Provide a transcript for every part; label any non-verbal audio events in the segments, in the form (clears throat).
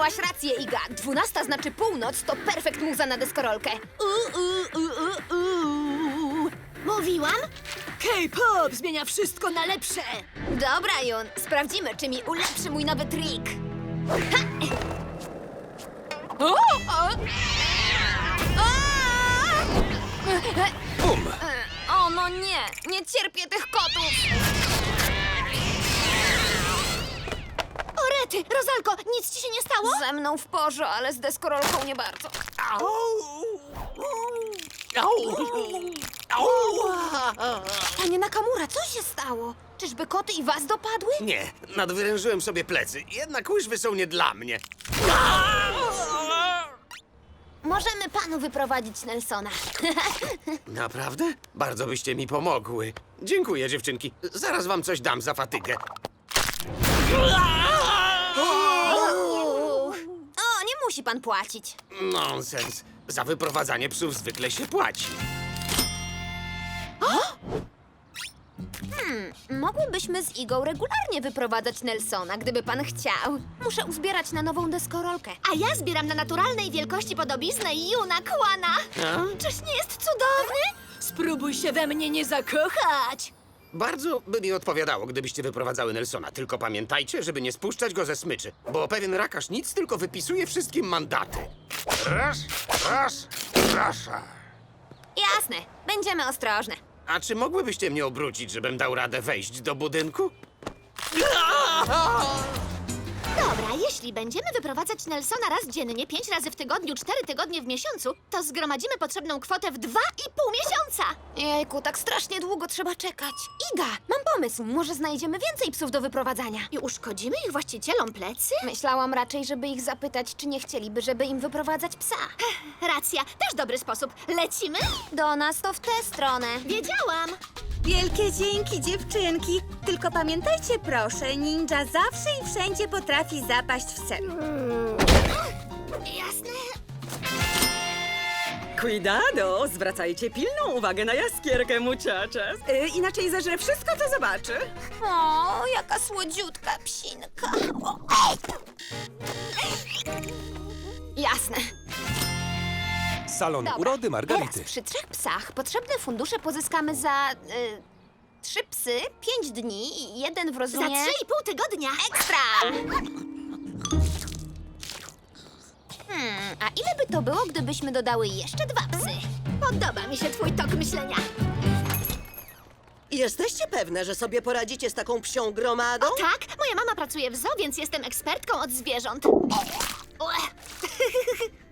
Miałaś rację, Iga. Dwunasta znaczy północ, to perfekt muza na deskorolkę. U, u, u, u, u. Mówiłam? K-pop zmienia wszystko na lepsze. Dobra, Jun, sprawdzimy, czy mi ulepszy mój nowy trik. Ha! O! O! O! Bum! O, no nie, nie cierpię tych kotów. Rety, Rozalko, nic ci się nie stało? Ze mną w porze, ale z deskorolką nie bardzo. Au! Au! Au! Panie Nakamura, co się stało? Czyżby koty i was dopadły? Nie, nadwyrężyłem sobie plecy. Jednak łyżwy są nie dla mnie. Możemy panu wyprowadzić Nelsona. (laughs) Naprawdę? Bardzo byście mi pomogły. Dziękuję, dziewczynki. Zaraz wam coś dam za fatygę. Musi pan płacić. Nonsens. Za wyprowadzanie psów zwykle się płaci. Mogłybyśmy z Igą regularnie wyprowadzać Nelsona, gdyby pan chciał. Muszę uzbierać na nową deskorolkę. A ja zbieram na naturalnej wielkości podobiznę Juna Kłana. Czyż nie jest cudowny? Spróbuj się we mnie nie zakochać. Bardzo by mi odpowiadało, gdybyście wyprowadzały Nelsona. Tylko pamiętajcie, żeby nie spuszczać go ze smyczy, bo pewien rakarz nic, tylko wypisuje wszystkim mandaty. Raz, raz, proszę. Jasne, będziemy ostrożne. A czy mogłybyście mnie obrócić, żebym dał radę wejść do budynku? (laughs) Dobra, jeśli będziemy wyprowadzać Nelsona raz dziennie, pięć razy w tygodniu, cztery tygodnie w miesiącu, to zgromadzimy potrzebną kwotę w dwa i pół miesiąca. Jejku, tak strasznie długo trzeba czekać. Iga, mam pomysł. Może znajdziemy więcej psów do wyprowadzania. I uszkodzimy ich właścicielom plecy? Myślałam raczej, żeby ich zapytać, czy nie chcieliby, żeby im wyprowadzać psa. Racja, też dobry sposób. Lecimy? Do nas to w tę stronę. Wiedziałam. Wielkie dzięki, dziewczynki. Tylko pamiętajcie proszę, ninja zawsze i wszędzie potrafi zapaść w cel. Jasne. Cuidado! Zwracajcie pilną uwagę na jaskierkę, muchachas. Y, inaczej zeżre wszystko, co zobaczy. O, jaka słodziutka psinka. O, Jasne. Salon Dobra. urody Teraz Margarity. przy trzech psach potrzebne fundusze pozyskamy za... Y, trzy psy, pięć dni i jeden w Za rozumie... trzy i pół tygodnia. Ekstra! Hmm, a ile by to było, gdybyśmy dodały jeszcze dwa psy? Podoba mi się twój tok myślenia. Jesteście pewne, że sobie poradzicie z taką psią gromadą? O tak, moja mama pracuje w zoo, więc jestem ekspertką od zwierząt. Ue. (laughs)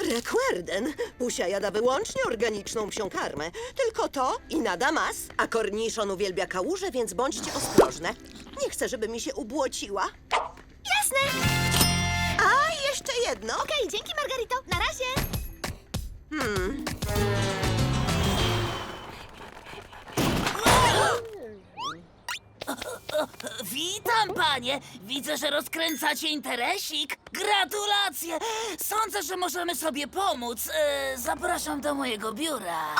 Recuerden, Pusia jada wyłącznie organiczną psią karmę. Tylko to i nada mas. A korniszon uwielbia kałuże, więc bądźcie ostrożne. Nie chcę, żeby mi się ubłociła. Jasne. A, jeszcze jedno. Okej, dzięki Margarito. Na razie. Witam, panie! Widzę, że rozkręcacie interesik. Gratulacje! Sądzę, że możemy sobie pomóc. E, zapraszam do mojego biura.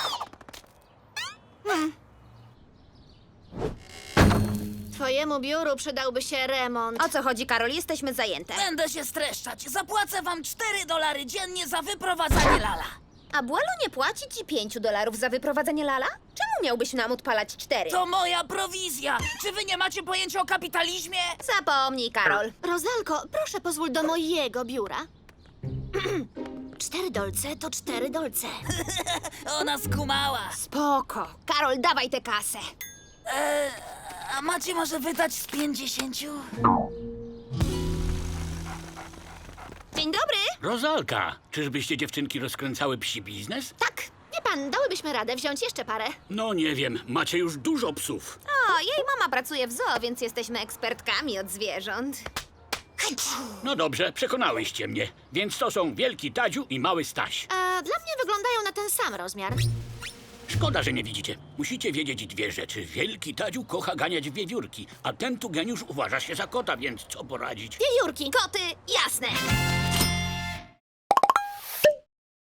Twojemu biuru przydałby się remont. O co chodzi, Karol? Jesteśmy zajęte. Będę się streszczać. Zapłacę wam 4 dolary dziennie za wyprowadzanie lala. A nie płaci ci pięciu dolarów za wyprowadzenie lala? Czemu miałbyś nam odpalać cztery? To moja prowizja. Czy wy nie macie pojęcia o kapitalizmie? Zapomnij, Karol. Rozalko, proszę pozwól do mojego biura. (clears throat) Cztery dolce to cztery dolce. (laughs) Ona skumała. Spoko. Karol, dawaj tę kasę. E, a macie może wydać z 50? Dzień dobry. Rozalka, czyżbyście dziewczynki rozkręcały psi biznes? Tak, wie pan, dałybyśmy radę wziąć jeszcze parę. No nie wiem, macie już dużo psów. O, jej mama pracuje w zoo, więc jesteśmy ekspertkami od zwierząt. No dobrze, przekonałyście mnie. Więc to są Wielki Tadziu i Mały Staś. A dla mnie wyglądają na ten sam rozmiar. Szkoda, że nie widzicie. Musicie wiedzieć dwie rzeczy. Wielki Tadziu kocha ganiać wiewiórki, a ten tu geniusz uważa się za kota, więc co poradzić? Wiewiórki. Koty, jasne.